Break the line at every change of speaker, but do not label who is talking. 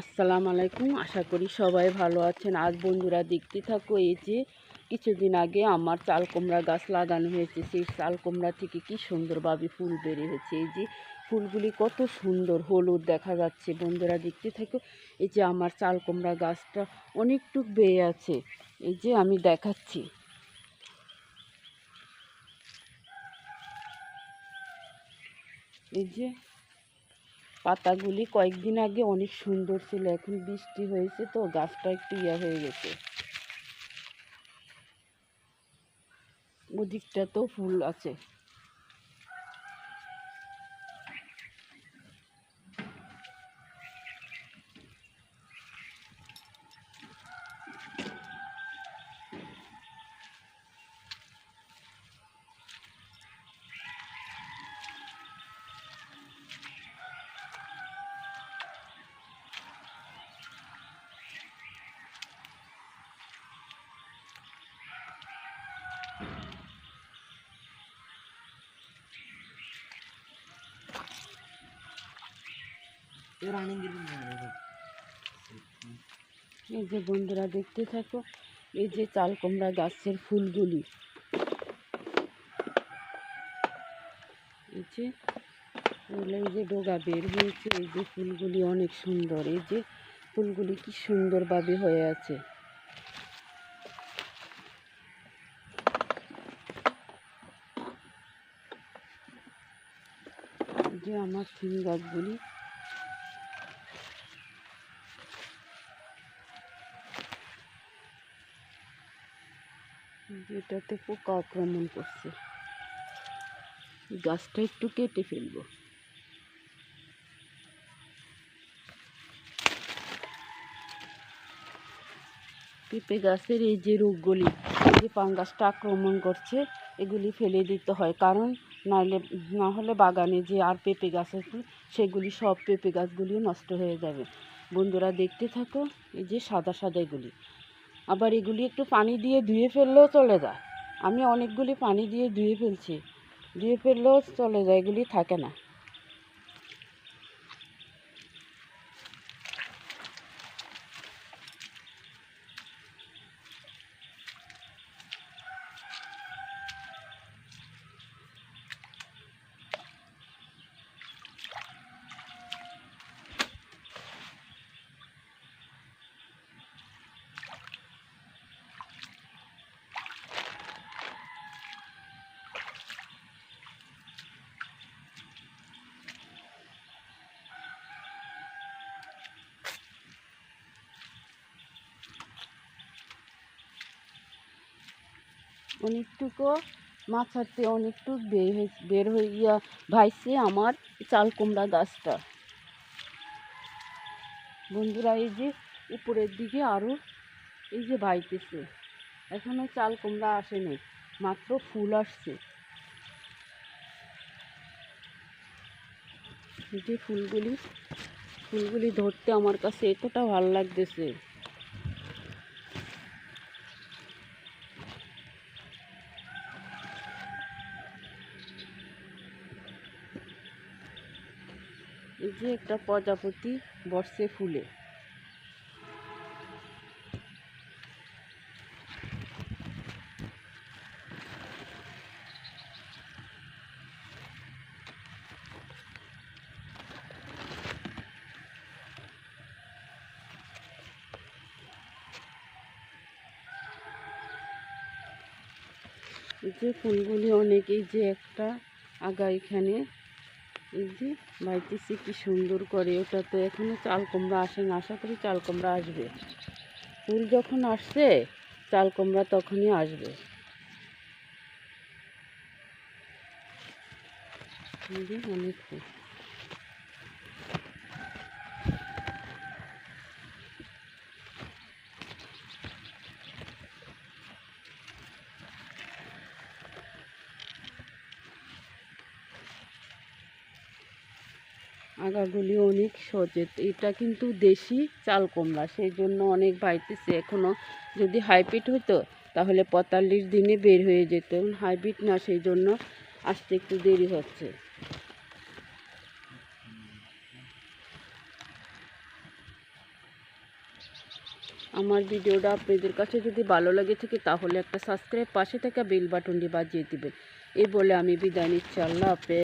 আসসালামু আলাইকুম। আশা করি সবাই ভালো আছেন। আজ বন্ধুরা দেখতে থাকো, এই যে কিছুদিন আগে আমার চাল কুমড়া গাছ লাগানো হয়েছে। সেই চাল কুমড়া থেকে কি সুন্দরভাবে ফুল বেরিয়ে হয়েছে। এই যে ফুলগুলি কত সুন্দর হলুদ দেখা যাচ্ছে। বন্ধুরা দেখতে থাকো, এই যে আমার চাল কুমড়া গাছটা অনেকটুক বেয়ে আছে। এই যে আমি দেখাচ্ছি। এই যে পাতাগুলি কয়েকদিন আগে অনেক সুন্দর ছিল, এখন বৃষ্টি হয়েছে তো গাছটা একটু ইয়া হয়ে গেছে। ওদিকটা তো ফুল আছে। এই যে বন্ধুরা, দেখতে থাকো, এই যে চাল কুমড়া গাছের ফুলগুলি। এই যে এই যে ডোগা বের হয়েছে, এই যে ফুলগুলি অনেক সুন্দর। এই যে ফুলগুলি কি সুন্দরভাবে হয়ে আছে। যে আমার সিম গাছগুলি। যেটাতে পোকা আক্রমণ করছে। গাছটা একটু কেটে ফেলব। পেঁপে গাছের এই যে রোগগুলি যে ফাঙ্গাসটা আক্রমণ করছে, এগুলি ফেলে দিতে হয়। কারণ নাহলে না হলে বাগানে যে আর পেঁপে গাছ আছে, সেগুলি সব পেঁপে গাছগুলিও নষ্ট হয়ে যাবে। বন্ধুরা দেখতে থাকো, এই যে সাদা সাদা এগুলি। আবার এগুলি একটু পানি দিয়ে ধুয়ে ফেললেও চলে যায়। আমি অনেকগুলি পানি দিয়ে ধুয়ে ফেলছি। ধুয়ে ফেললেও চলে যায়, এগুলি থাকে না। অনেকটুকু মাছাতে অনেকটুক বের হয়ে বের হয়ে গিয়া ভাইছে আমার চাল কুমড়া গাছটা। বন্ধুরা, এই যে উপরের দিকে আরও এই যে বাইতেছে এখনও চাল কুমড়া আসেনি মাত্র ফুল আসছে। যে ফুলগুলি ফুলগুলি ধরতে আমার কাছে এতটা ভালো লাগতেছে। এই যে একটা প্রজাপতি বর্ষে ফুলে। যে ফুলগুলি অনেক এই যে একটা আগা এখানে এই যে বাইতেছি কি সুন্দর করে ওটা তো এখনও চাল কুমড়া আসে না, আশা করি চাল কুমড়া আসবে। ফুল যখন আসছে, চাল কুমড়া তখনই আসবে। অনেক ফুল। আগাগুলি অনেক সচেত এটা কিন্তু দেশি চাল কুমড়া সেই জন্য অনেক বাইতেছে এখনও যদি হাইব্রিড হতো তাহলে পঁয়তাল্লিশ দিনে বের হয়ে যেত। হাইব্রিড না সেই জন্য আসতে একটু দেরি হচ্ছে। আমার ভিডিওটা আপনাদের কাছে যদি ভালো লাগে থাকে, তাহলে একটা সাবস্ক্রাইব পাশে থাকা বেল বাটনটি বাজিয়ে দিবেন। এই বলে আমি বিদায় নিচ্ছি। আল্লাহ হাফেজ।